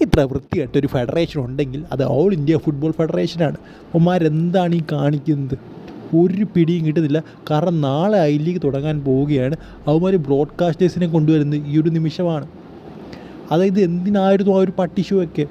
ഇത്ര വൃത്തിയായിട്ട് ഒരു ഫെഡറേഷൻ ഉണ്ടെങ്കിൽ അത് ഓൾ ഇന്ത്യ ഫുട്ബോൾ ഫെഡറേഷനാണ് അവന്മാരെന്താണ് ഈ കാണിക്കുന്നത്? ഒരു പിടിയും കിട്ടുന്നില്ല. കാരണം നാളെ ഐ ലീഗ് തുടങ്ങാൻ പോവുകയാണ്. അവന്മാർ ബ്രോഡ്കാസ്റ്റേഴ്സിനെ കൊണ്ടുവരുന്നത് ഈ ഒരു നിമിഷമാണ്. അതായത് എന്തിനായിരുന്നു ആ ഒരു പട്ടിഷുവൊക്കെ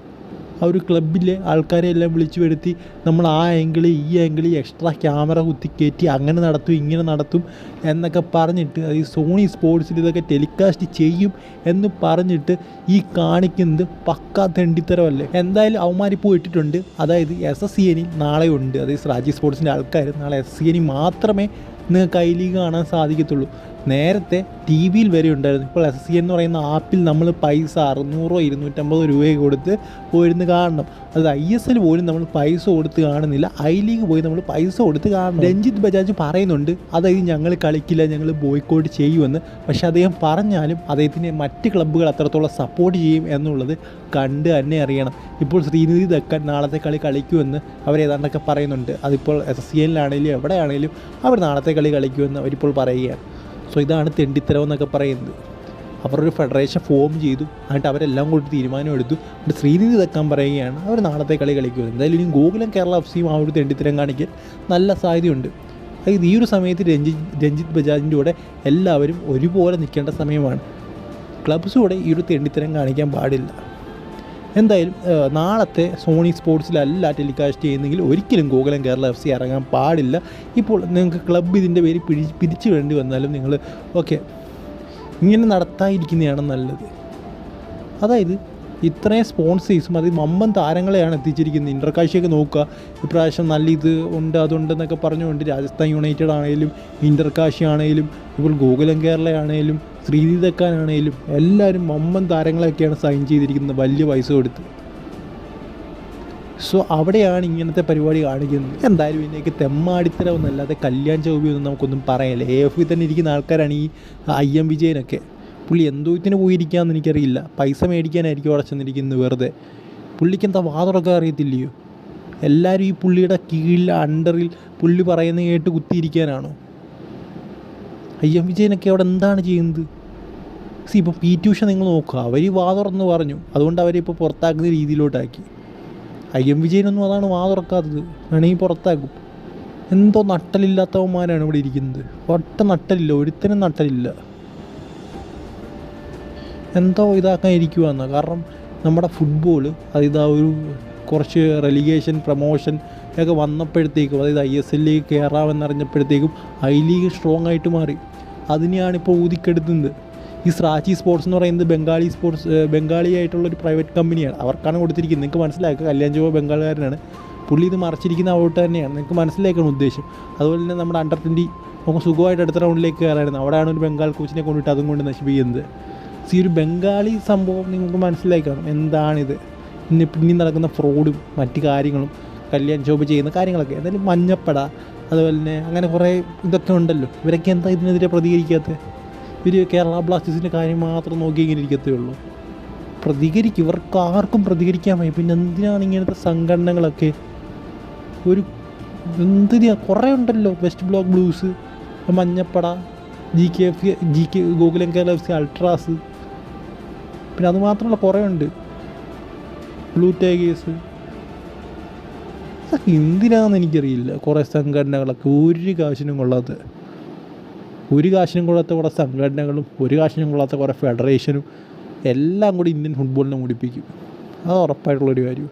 ആ ഒരു ക്ലബിലെ ആൾക്കാരെ എല്ലാം വിളിച്ചു വരുത്തി നമ്മൾ ആ ആംഗിൾ ഈ ആംഗിൾ എക്സ്ട്രാ ക്യാമറ കുത്തിക്കയറ്റി അങ്ങനെ നടത്തും ഇങ്ങനെ നടത്തും എന്നൊക്കെ പറഞ്ഞിട്ട് ഈ സോണി സ്പോർട്സിൽ ഇതൊക്കെ ടെലികാസ്റ്റ് ചെയ്യും എന്ന് പറഞ്ഞിട്ട് ഈ കാണിക്കുന്നത് പക്കാ തെണ്ടിത്തരമല്ലേ. എന്തായാലും അവന്മാരിപ്പോൾ ഇട്ടിട്ടുണ്ട്. അതായത് എസ് എസ് സി എനി നാളെ ഉണ്ട്. അതായത് റാജി സ്പോർട്സിന്റെ ആൾക്കാർ നാളെ എസ് സി എനി മാത്രമേ നിങ്ങൾക്ക് ഐ ലീഗ് കാണാൻ സാധിക്കത്തുള്ളൂ. നേരത്തെ ടി വിയിൽ വരെ ഉണ്ടായിരുന്നു. ഇപ്പോൾ എസ് സി എന്ന് പറയുന്ന ആപ്പിൽ നമ്മൾ പൈസ അറുന്നൂറോ ഇരുന്നൂറ്റമ്പതോ രൂപയൊക്കെ കൊടുത്ത് പോയിരുന്ന് കാണണം. അത് ഐ എസ് എൽ പോലും നമ്മൾ പൈസ കൊടുത്ത് കാണുന്നില്ല. ഐ ലീഗ് പോയി നമ്മൾ പൈസ കൊടുത്ത് കാണണം. രഞ്ജിത്ത് ബജാജ് പറയുന്നുണ്ട് അതായത് ഞങ്ങൾ കളിക്കില്ല ഞങ്ങൾ ബോയ്ക്കോട്ട് ചെയ്യുമെന്ന്. പക്ഷേ അദ്ദേഹം പറഞ്ഞാലും അദ്ദേഹത്തിന്റെ മറ്റ് ക്ലബ്ബുകൾ അത്രത്തോളം സപ്പോർട്ട് ചെയ്യും എന്നുള്ളത് കണ്ട് തന്നെ അറിയണം. ഇപ്പോൾ ശ്രീനിധി ദക്കൻ നാളത്തെ കളി കളിക്കുമെന്ന് അവരേതാണ്ടൊക്കെ പറയുന്നുണ്ട്. അതിപ്പോൾ എസ് സി എല്ലിലാണെങ്കിലും എവിടെയാണെങ്കിലും അവർ നാളത്തെ കളി കളിക്കുമെന്ന് അവരിപ്പോൾ പറയുകയാണ്. സോ ഇതാണ് തെണ്ടിത്തരം എന്നൊക്കെ പറയുന്നത്. അവർ ഒരു ഫെഡറേഷൻ ഫോം ചെയ്തു. എന്നിട്ട് അവരെല്ലാം കൂടി തീരുമാനം എടുത്തു. എന്നിട്ട് ശ്രീനിധി തെക്കാൻ പറയുകയാണ് അവർ നാളത്തെ കളി കളിക്കുന്നത് എന്തായാലും ഇനി ഗോകുലം കേരള എഫ് സിയും ആ ഒരു തെണ്ടിത്തരം കാണിക്കാൻ നല്ല സാധ്യതയുണ്ട്. അതായത് ഈ ഒരു സമയത്ത് രഞ്ജിത് രഞ്ജിത്ത് ബജാജിന്റെ കൂടെ എല്ലാവരും ഒരുപോലെ നിൽക്കേണ്ട സമയമാണ്. ക്ലബ്സ് കൂടെ ഈ ഒരു തെണ്ടിത്തരം കാണിക്കാൻ പാടില്ല. എന്തായാലും നാളത്തെ സോണി സ്പോർട്സിലല്ല ടെലികാസ്റ്റ് ചെയ്യുന്നെങ്കിൽ ഒരിക്കലും ഗോകുലം കേരള എഫ് സി ഇറങ്ങാൻ പാടില്ല. ഇപ്പോൾ നിങ്ങൾക്ക് ക്ലബ്ബ് ഇതിന്റെ പേര് പിടി പിരിച്ചു വേണ്ടി വന്നാലും നിങ്ങൾ ഓക്കെ ഇങ്ങനെ നടത്താതിരിക്കുന്നതാണ് നല്ലത്. അതായത് ഇത്രയും സ്പോൺസേഴ്സും അത് മമ്മൻ താരങ്ങളെയാണ് എത്തിച്ചിരിക്കുന്നത്. ഇന്റർകാശിയൊക്കെ നോക്കുക. ഇപ്രാവശ്യം നല്ല ഇത് ഉണ്ട് അതുണ്ടെന്നൊക്കെ പറഞ്ഞുകൊണ്ട് രാജസ്ഥാൻ യുണൈറ്റഡ് ആണെങ്കിലും ഇന്റർകാശി ആണെങ്കിലും ഇപ്പോൾ ഗോകുലം കേരളയാണെങ്കിലും ശ്രീതി തെക്കാനാണെങ്കിലും എല്ലാവരും മമ്മൻ താരങ്ങളെയൊക്കെയാണ് സൈൻ ചെയ്തിരിക്കുന്നത്. വലിയ പൈസ കൊടുത്ത്. സോ അവിടെയാണ് ഇങ്ങനത്തെ പരിപാടി കാണിക്കുന്നത്. എന്തായാലും ഇതിലേക്ക് തെമ്മാടിത്തരമൊന്നല്ലാതെ കല്യാൺ ചൗബി ഒന്നും നമുക്കൊന്നും പറയാനില്ല എ എഫ് തന്നെ ഇരിക്കുന്ന ആൾക്കാരാണ് ഈ ഐ എം വിജയനൊക്കെ. പുള്ളി എന്തോ ഇതിന് പോയിരിക്കാമെന്ന് എനിക്കറിയില്ല. പൈസ മേടിക്കാനായിരിക്കും അവിടെ ചെന്നിരിക്കുന്നത് വെറുതെ. പുള്ളിക്ക് എന്താ വാതുറക്കാൻ അറിയത്തില്ലയോ? എല്ലാവരും ഈ പുള്ളിയുടെ കീഴിൽ അണ്ടറിൽ പുള്ളി പറയുന്ന കേട്ട് കുത്തിയിരിക്കാനാണോ? എം വിജയനൊക്കെ അവിടെ എന്താണ് ചെയ്യുന്നത്? സി ഇപ്പോൾ പി ട്യൂഷൻ നിങ്ങൾ നോക്കുക. അവർ വാ തുറന്ന് പറഞ്ഞു. അതുകൊണ്ട് അവരിപ്പോൾ പുറത്താക്കുന്ന രീതിയിലോട്ടാക്കി. ഐ എം വിജയനൊന്നും അതാണ് വാ തുറക്കാത്തത് വേണമെങ്കിൽ പുറത്താക്കും. എന്തോ നട്ടലില്ലാത്തവന്മാരാണ് ഇവിടെ ഇരിക്കുന്നത്. ഒട്ട നട്ടലില്ല. ഒരുത്തനും നട്ടലില്ല. എന്തോ ഇതാക്കാൻ ഇരിക്കുവാന്ന് കാരണം നമ്മുടെ ഫുട്ബോൾ അതിതാ ഒരു കുറച്ച് റെലിഗേഷൻ പ്രമോഷൻ ഒക്കെ വന്നപ്പോഴത്തേക്കും അതായത് ഐ എസ് എല്ലിലേക്ക് കയറാമെന്നറിഞ്ഞപ്പോഴത്തേക്കും ഐ ലീഗ് സ്ട്രോങ് ആയിട്ട് മാറി. അതിനെയാണ് ഇപ്പോൾ ഊതിക്കെടുത്തുന്നത് ഈ സ്രാച്ചി സ്പോർട്സ് എന്ന് പറയുന്നത് ബംഗാളി സ്പോർട്സ് ബംഗാളി ആയിട്ടുള്ള ഒരു പ്രൈവറ്റ് കമ്പനിയാണ് അവർക്കാണ് കൊടുത്തിരിക്കുന്നത്. നിങ്ങൾക്ക് മനസ്സിലാക്കുക കല്യാൺ ചുവ ബംഗാളുകാരനാണ്. പുള്ളി ഇത് മറച്ചിരിക്കുന്ന ഔട്ട് തന്നെയാണ്. നിങ്ങൾക്ക് മനസ്സിലാക്കണം ഉദ്ദേശം. അതുപോലെ തന്നെ നമ്മുടെ അണ്ടർ ട്വന്റി നമുക്ക് സുഖമായിട്ട് അടുത്ത റൗണ്ടിലേക്ക് കയറായിരുന്നു. അവിടെയാണ് ഒരു ബംഗാൾ കോച്ചിനെ കൊണ്ടിട്ട് അതും കൊണ്ട് നശിപ്പിക്കുന്നത്. സി ഒരു ബംഗാളി സംഭവം നിങ്ങൾക്ക് മനസ്സിലായി കാണും എന്താണിത്? പിന്നെ പിന്നെ നടക്കുന്ന ഫ്രോഡും മറ്റു കാര്യങ്ങളും കല്യാൺ ജോബ് ചെയ്യുന്ന കാര്യങ്ങളൊക്കെ എന്തായാലും മഞ്ഞപ്പട അതുപോലെ തന്നെ അങ്ങനെ കുറേ ഇതൊക്കെ ഉണ്ടല്ലോ. ഇവരൊക്കെ എന്താ ഇതിനെതിരെ പ്രതികരിക്കാത്തത് ഇവർ കേരള ബ്ലാസ്റ്റേഴ്സിന്റെ കാര്യം മാത്രം നോക്കി ഇങ്ങനെ ഇരിക്കത്തേ ഉള്ളൂ. പ്രതികരിക്കും. ഇവർക്ക് ആർക്കും പ്രതികരിക്കാൻ വയ്യ. പിന്നെ എന്തിനാണ് ഇങ്ങനത്തെ സംഘടനകളൊക്കെ ഒരു എന്തിനാ? കുറേ ഉണ്ടല്ലോ. West Block Blues Manjappada G K F G K Gokulam Kerala F C ultras പിന്നെ അത് മാത്രമല്ല കുറേ ഉണ്ട്. ബ്ലൂ ടേഗേഴ്സ് ഇതൊക്കെ എന്തിനാണെന്ന് എനിക്കറിയില്ല. കുറേ സംഘടനകളൊക്കെ ഒരു കാശിനും കൊള്ളാത്ത ഒരു കാശിനും കൊള്ളാത്ത കുറേ സംഘടനകളും ഒരു കാശിനും കൊള്ളാത്ത കുറേ ഫെഡറേഷനും എല്ലാം കൂടി ഇന്ത്യൻ ഫുട്ബോളിനെ മുടിപ്പിക്കും. അത് ഉറപ്പായിട്ടുള്ളൊരു കാര്യം